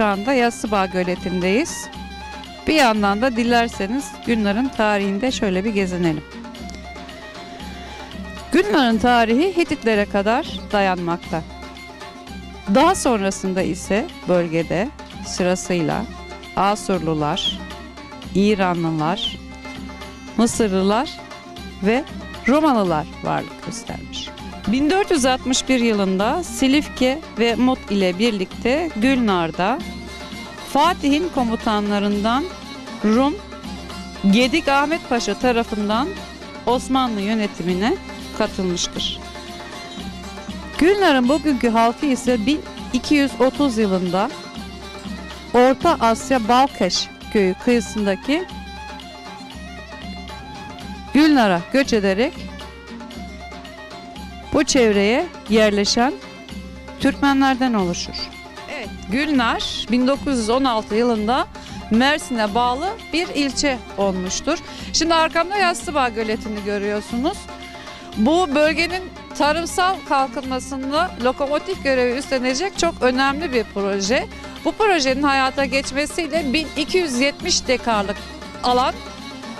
şu anda Yassıbağ Göleti'ndeyiz. Bir yandan da dilerseniz Gülnar'ın tarihinde şöyle bir gezinelim. Gülnar'ın tarihi Hititlere kadar dayanmakta. Daha sonrasında ise bölgede sırasıyla Asurlular, İranlılar, Mısırlılar ve Romalılar varlık göstermiş. 1461 yılında Silifke ve Mut ile birlikte Gülnar'da Fatih'in komutanlarından Rum Gedik Ahmet Paşa tarafından Osmanlı yönetimine katılmıştır. Gülnar'ın bugünkü halkı ise 1230 yılında Orta Asya Balkeş köyü kıyısındaki Gülnar'a göç ederek bu çevreye yerleşen Türkmenlerden oluşur. Evet, Gülnar 1916 yılında Mersin'e bağlı bir ilçe olmuştur. Şimdi arkamda Yassıbağ Göleti'ni görüyorsunuz. Bu bölgenin tarımsal kalkınmasında lokomotif görevi üstlenecek çok önemli bir proje. Bu projenin hayata geçmesiyle 1270 dekarlık alan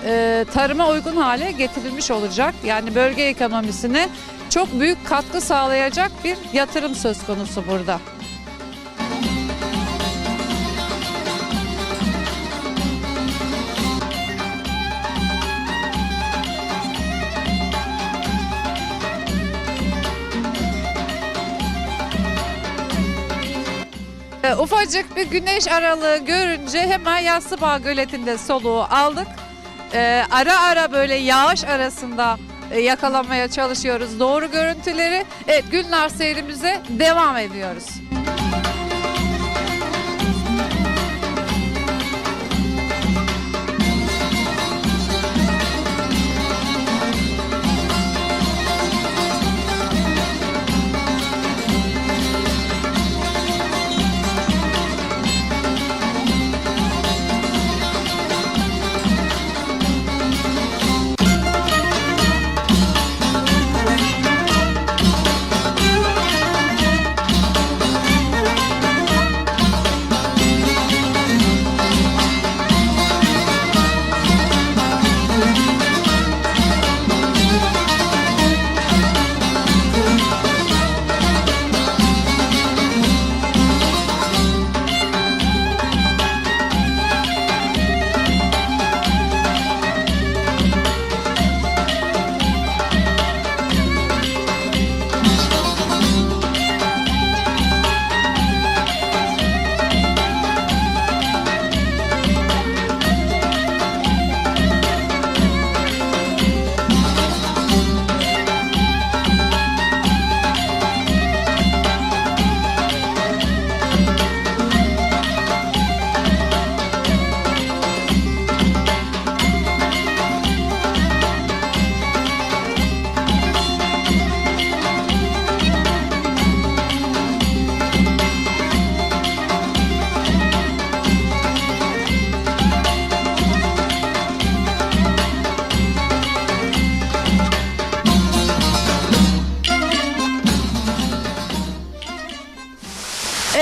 e, tarıma uygun hale getirilmiş olacak. Yani bölge ekonomisine çok büyük katkı sağlayacak bir yatırım söz konusu burada. E, Ufacık bir güneş aralığı görünce hemen Yassıbağ Göleti'nde soluğu aldık. E, ara ara böyle yağış arasında yakalamaya çalışıyoruz doğru görüntüleri. Evet Gülnar seyrimize devam ediyoruz.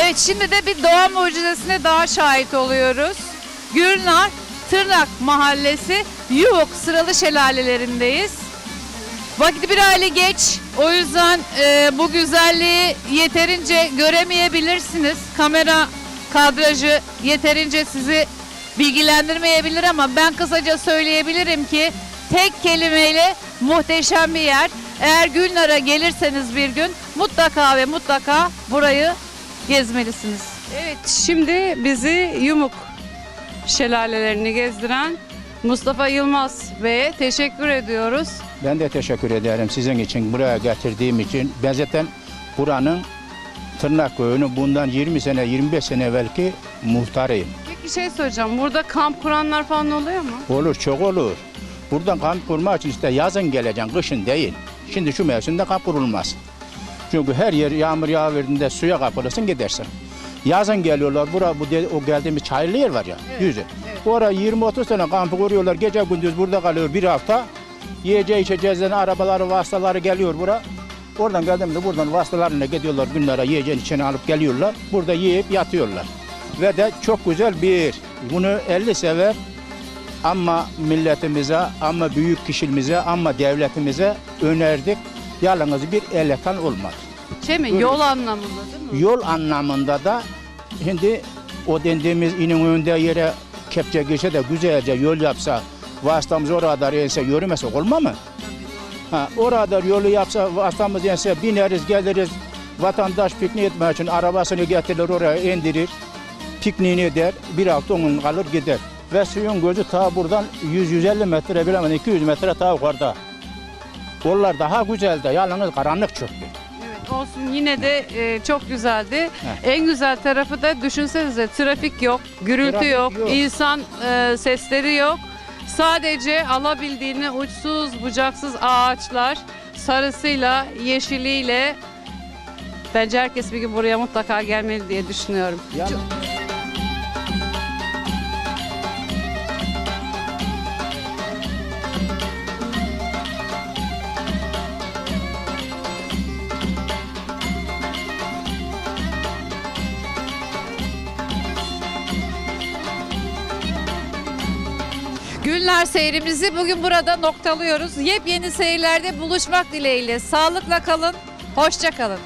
Evet şimdi de bir doğa mucizesine daha şahit oluyoruz. Gülnar Tırnak Mahallesi Yuvuk Sıralı Şelalelerindeyiz. Vakit bir hali geç. O yüzden e, bu güzelliği yeterince göremeyebilirsiniz. Kamera kadrajı yeterince sizi bilgilendirmeyebilir ama ben kısaca söyleyebilirim ki tek kelimeyle muhteşem bir yer. Eğer Gülnar'a gelirseniz bir gün mutlaka ve mutlaka burayı gezmelisiniz. Evet, şimdi bizi Yumuk şelalelerini gezdiren Mustafa Yılmaz Bey'e teşekkür ediyoruz. Ben de teşekkür ederim sizin için buraya getirdiğim için. Ben zaten buranın Tırnak Köyü'nün bundan 20 sene 25 sene evvelki muhtarıyım. Peki şey söyleyeceğim, burada kamp kuranlar falan oluyor mu? Olur çok olur. Buradan kamp kurmak için işte yazın geleceksin kışın değil. Şimdi şu mevsimde kamp kurulmaz. Çünkü her yer yağmur yağverdiğinde suya kapılırsın gidersin. Yazın geliyorlar bura bu o geldiğimiz çayırlı yer var ya yüzü. Oraya 20-30 sene kampı kuruyorlar gece gündüz burada kalıyor bir hafta. Yiyeceği içeceğinden arabaları vasıtaları geliyor bura. Oradan geldiğimde buradan vasıtalarına gidiyorlar günlere yiyeceğin içine alıp geliyorlar. Burada yiyip yatıyorlar. ve de çok güzel bir. Bunu 50 sever ama milletimize, ama büyük kişiliğimize, ama devletimize önerdik. Yalnız bir elekan olmadı. Şey mi? Yol anlamında değil mi? Yol anlamında da şimdi o dediğimiz inin önünde yere kepçe geçe de güzelce yol yapsa, vasıtamız oraya kadar inse yürümesek olma mı? Ha, orada yolu yapsa, vasıtamız inse bineriz, geliriz. Vatandaş pikniğe etmek için arabasını getirir oraya indirir. Pikniğini eder, bir hafta onun kalır gider. Ve suyun gözü ta buradan 100-150 metre bilemem 200 metre ta yukarıda. Onlar daha güzeldi, yalnız karanlık çöktü. Evet olsun yine de e, çok güzeldi. En güzel tarafı da düşünsenize trafik yok, gürültü Trafik yok, yok. insan e, sesleri yok. Sadece alabildiğini uçsuz bucaksız ağaçlar sarısıyla, yeşiliyle bence herkes bir gün buraya mutlaka gelmeli diye düşünüyorum. Yani- Gülnar seyrimizi bugün burada noktalıyoruz. Yepyeni seyirlerde buluşmak dileğiyle. Sağlıkla kalın, hoşça kalın.